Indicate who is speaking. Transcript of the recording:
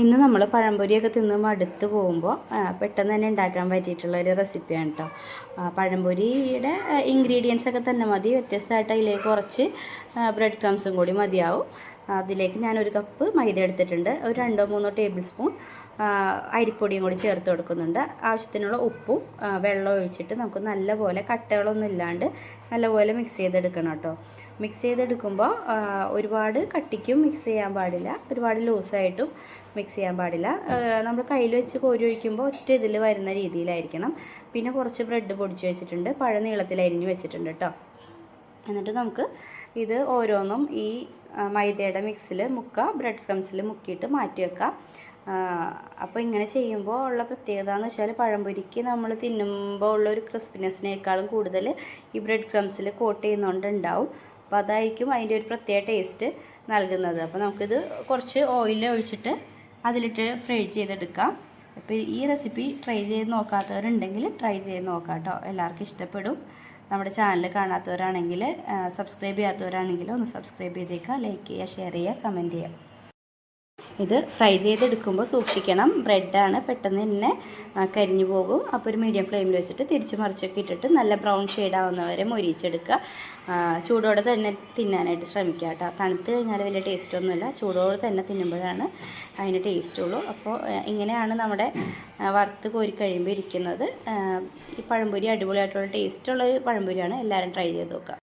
Speaker 1: ഇന്ന് നമ്മൾ പഴംപൊരിയൊക്കെ തിന്ന് മടുത്ത് പോകുമ്പോൾ പെട്ടെന്ന് തന്നെ ഉണ്ടാക്കാൻ പറ്റിയിട്ടുള്ള ഒരു റെസിപ്പിയാണ് കേട്ടോ പഴംപൊരിയുടെ ഇൻഗ്രീഡിയൻസ് ഒക്കെ തന്നെ മതി. വ്യത്യസ്തമായിട്ട് അതിലേക്ക് കുറച്ച് ബ്രെഡ് ക്രംസും കൂടി മതിയാവും. അതിലേക്ക് ഞാൻ ഒരു കപ്പ് മൈദ എടുത്തിട്ടുണ്ട്. ഒരു രണ്ടോ മൂന്നോ ടേബിൾ സ്പൂൺ അരിപ്പൊടിയും കൂടി ചേർത്ത് കൊടുക്കുന്നുണ്ട്. ആവശ്യത്തിനുള്ള ഉപ്പും വെള്ളം ഒഴിച്ചിട്ട് നമുക്ക് നല്ലപോലെ കട്ടകളൊന്നും ഇല്ലാണ്ട് നല്ലപോലെ മിക്സ് ചെയ്തെടുക്കണം കേട്ടോ. മിക്സ് ചെയ്തെടുക്കുമ്പോൾ ഒരുപാട് കട്ടിക്കും മിക്സ് ചെയ്യാൻ പാടില്ല. ഒരുപാട് ലൂസായിട്ടും മിക്സ് ചെയ്യാൻ പാടില്ല. നമ്മൾ കയ്യിൽ വെച്ച് കോരി ഒഴിക്കുമ്പോൾ ഒറ്റ ഇതിൽ വരുന്ന രീതിയിലായിരിക്കണം. പിന്നെ കുറച്ച് ബ്രെഡ് പൊടിച്ച് വെച്ചിട്ടുണ്ട്. പഴ നീളത്തിൽ അരിഞ്ഞ് വെച്ചിട്ടുണ്ട് കേട്ടോ. എന്നിട്ട് നമുക്ക് ഇത് ഓരോന്നും ഈ മൈദയുടെ മിക്സിൽ മുക്കുക ബ്രെഡ് ക്രംസിൽ മുക്കിയിട്ട് മാറ്റി വെക്കാം. അപ്പോൾ ഇങ്ങനെ ചെയ്യുമ്പോൾ ഉള്ള പ്രത്യേകത എന്ന് വെച്ചാൽ പഴംപൊരിക്ക് നമ്മൾ തിന്നുമ്പോൾ ഉള്ള ഒരു ക്രിസ്പിനെസ്സിനേക്കാളും കൂടുതൽ ഈ ബ്രെഡ് ക്രംസിൽ കോട്ട് ചെയ്യുന്നതുകൊണ്ട് ഉണ്ടാവും അപ്പോൾ അതായിരിക്കും അതിന്റെ ഒരു പ്രത്യേക ടേസ്റ്റ് നൽകുന്നത്. അപ്പോൾ നമുക്കിത് കുറച്ച് ഓയിൽ ഒഴിച്ചിട്ട് അതിലിട്ട് ഫ്രൈ ചെയ്തെടുക്കാം. അപ്പോൾ ഈ റെസിപ്പി ട്രൈ ചെയ്ത് നോക്കാത്തവരുണ്ടെങ്കിൽ ട്രൈ ചെയ്ത് നോക്കാം കേട്ടോ എല്ലാവർക്കും ഇഷ്ടപ്പെടും. നമ്മുടെ ചാനൽ കാണാത്തവരാണെങ്കിൽ സബ്സ്ക്രൈബ് ചെയ്യാത്തവരാണെങ്കിൽ ഒന്ന് സബ്സ്ക്രൈബ് ചെയ്തേക്കുക ലൈക്ക് ചെയ്യുക ഷെയർ ചെയ്യുക കമന്റ് ചെയ്യുക. ഇത് ഫ്രൈ ചെയ്തെടുക്കുമ്പോൾ സൂക്ഷിക്കണം. ബ്രെഡാണ് പെട്ടെന്ന് തന്നെ കരിഞ്ഞു പോകും. അപ്പോൾ ഒരു മീഡിയം ഫ്ലെയിമിൽ വെച്ചിട്ട് തിരിച്ച് മറിച്ചൊക്കെ ഇട്ടിട്ട് നല്ല ബ്രൗൺ ഷെയ്ഡ് ആവുന്നവരെ മൊരിയിച്ചെടുക്കുക. ആ, ചൂടോടെ തന്നെ തിന്നാനായിട്ട് ശ്രമിക്കുക കേട്ടോ. തണുത്ത് കഴിഞ്ഞാൽ വലിയ ടേസ്റ്റ് ഒന്നുമില്ല. ചൂടോടെ തന്നെ തിന്നുമ്പോഴാണ് അതിന് ടേസ്റ്റ് ഉള്ളൂ. അപ്പോൾ ഇങ്ങനെയാണ് നമ്മുടെ വറുത്ത് കോരി കഴിയുമ്പോൾ ഇരിക്കുന്നത്. ഈ പഴംപൊരി അടിപൊളിയായിട്ടുള്ള ടേസ്റ്റുള്ള ഒരു പഴംപൊരിയാണ്. എല്ലാവരും ട്രൈ ചെയ്ത് നോക്കുക.